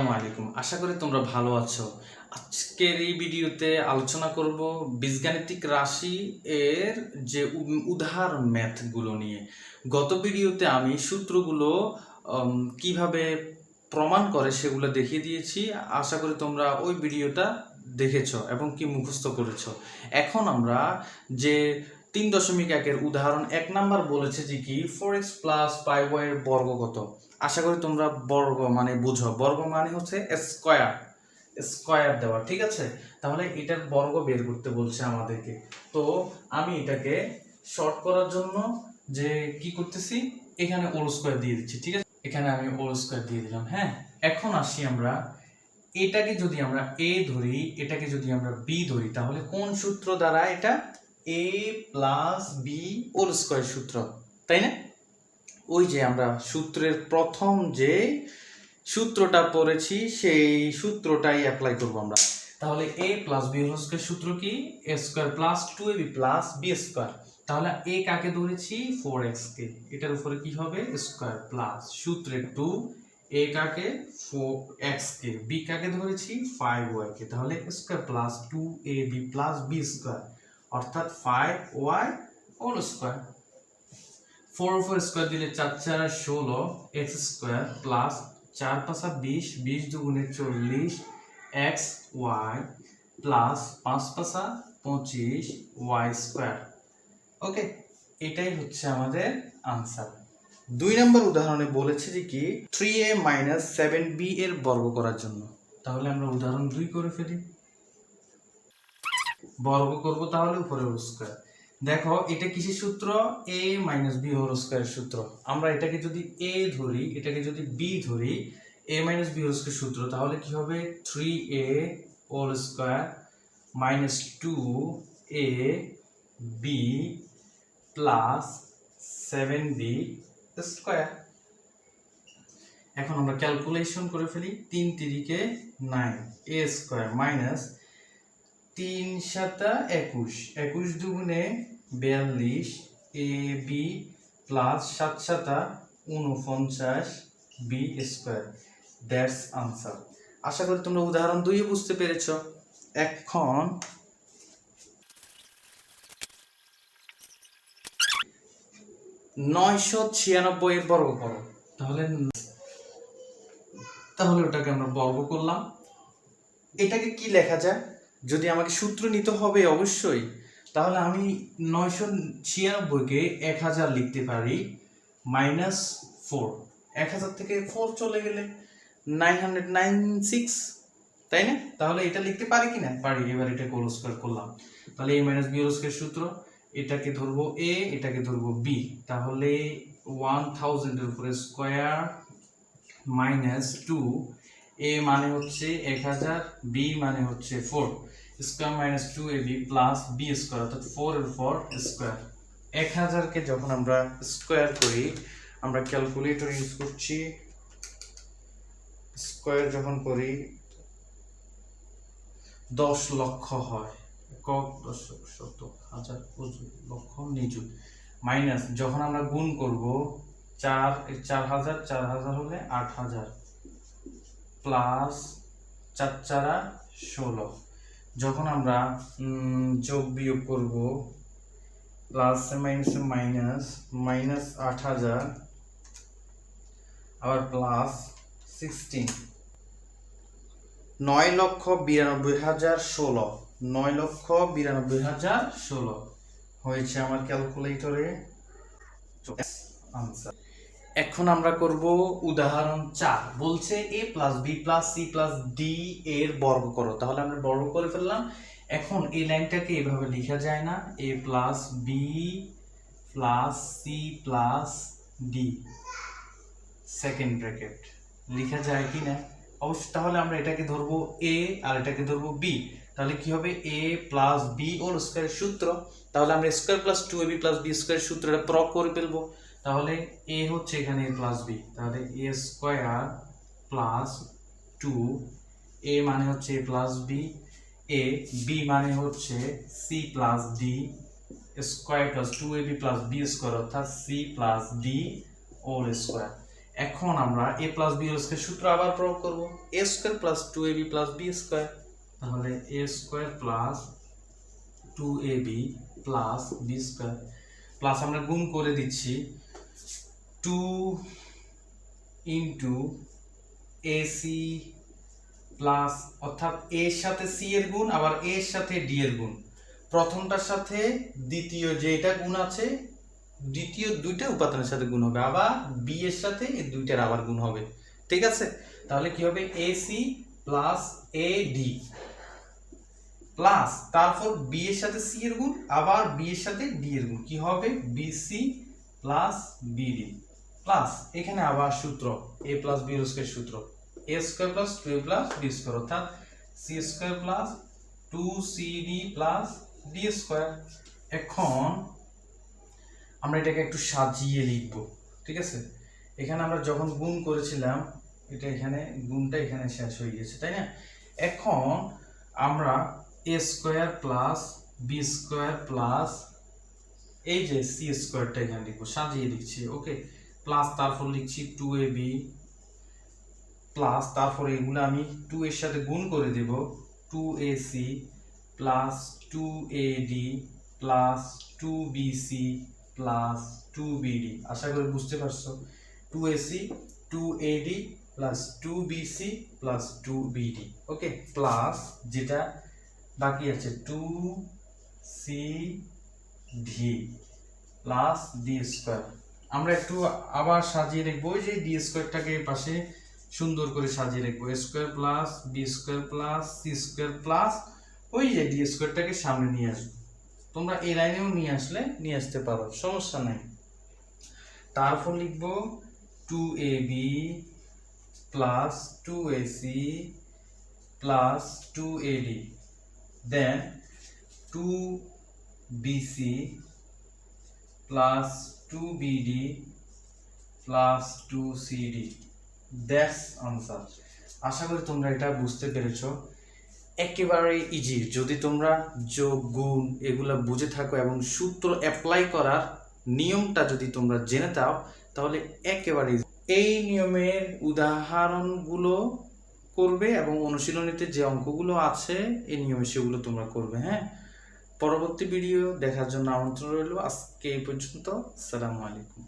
আসসালামু আলাইকুম। আশা করি তোমরা ভালো আছো। আজকের এই ভিডিওতে আলোচনা করব বীজগাণিতিক রাশি এর যে উদাহরণ ম্যাথগুলো নিয়ে। গত ভিডিওতে আমি সূত্রগুলো কীভাবে প্রমাণ করে সেগুলো দেখিয়ে দিয়েছি। আশা করি তোমরা ওই ভিডিওটা দেখেছ এবং কি মুখস্থ করেছ। এখন আমরা যে তিন দশমিক একের উদাহরণ এক নাম্বার বলেছে যে কি? Four X plus five Y বর্গ কত? আশা করি তোমরা বর্গ মানে বুঝো। বর্গ মানে হচ্ছে স্কয়ার স্কয়ার দেওয়া, ঠিক আছে? তাহলে এটার বর্গ বের করতে বলছে আমাদেরকে। তো আমি এটাকে শর্ট করার জন্য যে কি করতেছি? এখানে ওল স্কয়ার দিয়ে দিচ্ছি, ঠিক আছে? এখানে আমি ওল স্কয়ার দিয়ে দিলাম হ্যাঁ? এখন আসি আমরা, এটাকে যদি আমরা এ ধরি, এটাকে যদি আমরা বি ধরি, তাহলে কোন সূত্র দ্বারা এটা A plus B whole square সূত্র, তাই না? ওই যে আমরা সূত্রের প্রথম যে সূত্রটা পড়েছি, সেই সূত্রটাই অ্যাপ্লাই করব আমরা। তাহলে A plus B whole square সূত্র কি? A square plus two A B plus B square তাহলে এ কাকে ধরেছি? ফোর এক্স কে। এটার উপরে কি হবে? স্কয়ার প্লাস সূত্রে টু এ কাকে? ফোর এক্স কে। বি কাকে ধরেছি? ফাইভ ওয়াই কে। তাহলে square plus two A B plus B square অর্থাৎ five y whole square four four square দিলে চার চার ষোলো এক্স স্কোয়ার প্লাস চার পাঁচা বিশ বিশ দুগুণে চল্লিশ এক্স ওয়াই প্লাস পাঁচ পাঁচা পঁচিশ ওয়াই স্কোয়ার ওকে এটাই হচ্ছে আমাদের আনসার দুই নম্বর উদাহরণে বলেছে যে কি three A minus seven B এর বর্গ করার জন্য। তাহলে আমরা উদাহরণ দুই করে ফেলি। বর্গ করব তাহলে উপরে স্কোয়ার দেখো, এটা কিসের সূত্র? এ মাইনাস বি হোল স্কোয়ারের সূত্র। আমরা এটাকে যদি এ ধরি, এটাকে যদি বি ধরি A minus B whole square সূত্র, তাহলে কি হবে? Three A whole square minus two A B plus seven B square এখন আমরা ক্যালকুলেশন করে ফেলি। তিন তিরিকে নাইন এ স্কোয়ার মাইনাস তিন সাতা একুশ। একুশ দুগুণে বিয়াল্লিশ, এ, বি, প্লাস সাত সাতা উনপঞ্চাশ বি স্কোয়ার। That's answer. আশা করি তোমরা উদাহরণ দুই বুঝতে পেরেছ। এখন নয়শো ছিয়ানব্বই এর বর্গ করো। তাহলে তাহলে ওটাকে আমরা বর্গ করলাম। এটাকে কি লেখা যায়? যদি আমাকে সূত্র নিতে হবে অবশ্যই, তাহলে আমি নয়শো ছিয়ানব্বইকে এক হাজার লিখতে পারি, মাইনাস ফোর। এক হাজার থেকে ফোর চলে গেলে নাইন হান্ড্রেড নাইন সিক্স, তাই না? তাহলে এটা লিখতে পারি কি না পারি, এবার এটা স্কোয়ার করলাম। তাহলে এ মাইনাস বি হোল সূত্র, এটাকে ধরবো এ, এটাকে ধরবো বি। তাহলে ওয়ান থাউজেন্ডের উপরে স্কোয়ার মাইনাস টু এ মানে হচ্ছে এক হাজার বি মানে হচ্ছে four square minus two A B plus B square অর্থাৎ ফোর এর ফোর স্কোয়ার এক হাজারকে যখন আমরা স্কোয়ার করি, আমরা ক্যালকুলেটর ইউজ করছি স্কোয়ার যখন করি, দশ লক্ষ হয়। একক দশক শত হাজার লক্ষ নিযুত। মাইনাস যখন আমরা গুণ করব, চার চার হাজার চার হাজার হলে আট হাজার। প্লাস চার চারা ষোলো। যখন আমরা যোগ বিয়োগ করব, প্লাস মাইনাস মাইনাস মাইনাস আট হাজার, আবার প্লাস সিক্সটিন। নয় লক্ষ বিরানব্বই হাজার ষোলো। নয় লক্ষ বিরানব্বই হাজার ষোলো। হয়েছে আমার ক্যালকুলেটরে আনসার এখন আমরা করব উদাহরণ চার। বলছে A plus B plus C plus D এর বর্গ করো। তাহলে আমরা বর্গ করে ফেললাম। এখন এই লাইনটাকে এভাবে লেখা যায় না। A plus B plus C plus D. Second bracket. লেখা যায় কি না অবশ্যই তাহলে আমরা এটাকে ধরবো এ আর এটাকে ধরবো বি। তাহলে কি হবে? A plus B whole square সূত্র। তাহলে আমরা square plus two A B plus B square সূত্রটা প্রয়োগ করে ফেলব। তাহলে এ হচ্ছে এখানে প্লাস বি তাহলে A square plus two A মানে হচ্ছে A plus B A B মানে হচ্ছে C plus D square plus two A B plus B square অর্থাৎ C plus D whole square এখন আমরা A plus B whole square সূত্র আবার প্রয়োগ করব। A square plus two A B plus B square তাহলে A square plus two A B plus B square plus আমরা গুণ করে দিচ্ছি। টু ইন্টু এসি প্লাস অর্থাৎ এর সাথে সি এর গুণ, আবার এর সাথে ডি এর গুণ। প্রথমটার সাথে দ্বিতীয় যে এটা গুণ আছে, দ্বিতীয় দুইটা উপাদানের সাথে গুণ হবে, আবার বি এর সাথে এই দুইটার আবার গুণ হবে। ঠিক আছে? তাহলে কি হবে? AC plus A D plus তারপর বি এর সাথে সি এর গুণ, আবার বি এর সাথে ডি এর গুণ। কি হবে? বিসি প্লাস বিডি প্লাস এখানে আবার সূত্র এ প্লাস বি স্কোয়ার সূত্র। A square plus two plus B square অর্থাৎ C square plus two C D plus D square এখন আমরা এটাকে একটু সাজিয়ে লিখব, ঠিক আছে? এখানে আমরা যখন গুণ করেছিলাম, এটা এখানে, গুণটা এখানে শেষ হয়ে গেছে, তাই না? এখন আমরা A square plus B square plus এই যে সি স্কোয়ারটা এখানে লিখব, সাজিয়ে লিখছি ওকে প্লাস তারপর লিখছি টু এ বি প্লাস তারপর এগুলো আমি টু এর সাথে গুণ করে দেব। Two A C plus two A D plus two B C plus two BD আশা করি বুঝতে পারছ? Two A C two A D plus two B C plus two BD okay plus যেটা বাকি আছে two C D plus D square আমরা একটু আবার সাজিয়ে রাখব ওই যে ডি স্কোয়ারটাকে পাশে সুন্দর করে সাজিয়ে লিখব A square plus B square plus C square plus ওই যে ডি স্কোয়ারটাকে সামনে নিয়ে আসব। তোমরা এই লাইনেও নিয়ে আসলে নিয়ে আসতে পারো, সমস্যা নাই। তারপর লিখব two A B plus two A C plus two A D then two BC plus two BD plus two CD that's আশা করি তোমরা এটা বুঝতে পেরেছ। একেবারে ইজি যদি তোমরা যোগ, গুণ এগুলা বুঝে থাকো এবং সূত্র অ্যাপ্লাই করার নিয়মটা যদি তোমরা জেনে দাও তাহলে একেবারে। এই নিয়মের উদাহরণগুলো করবে এবং অনুশীলনীতে যে অঙ্কগুলো আছে, এই নিয়মে সেগুলো তোমরা করবে হ্যাঁ? পরবর্তী ভিডিও দেখার জন্য আমন্ত্রণ রইল। আজকে এই পর্যন্ত সালামু আলাইকুম।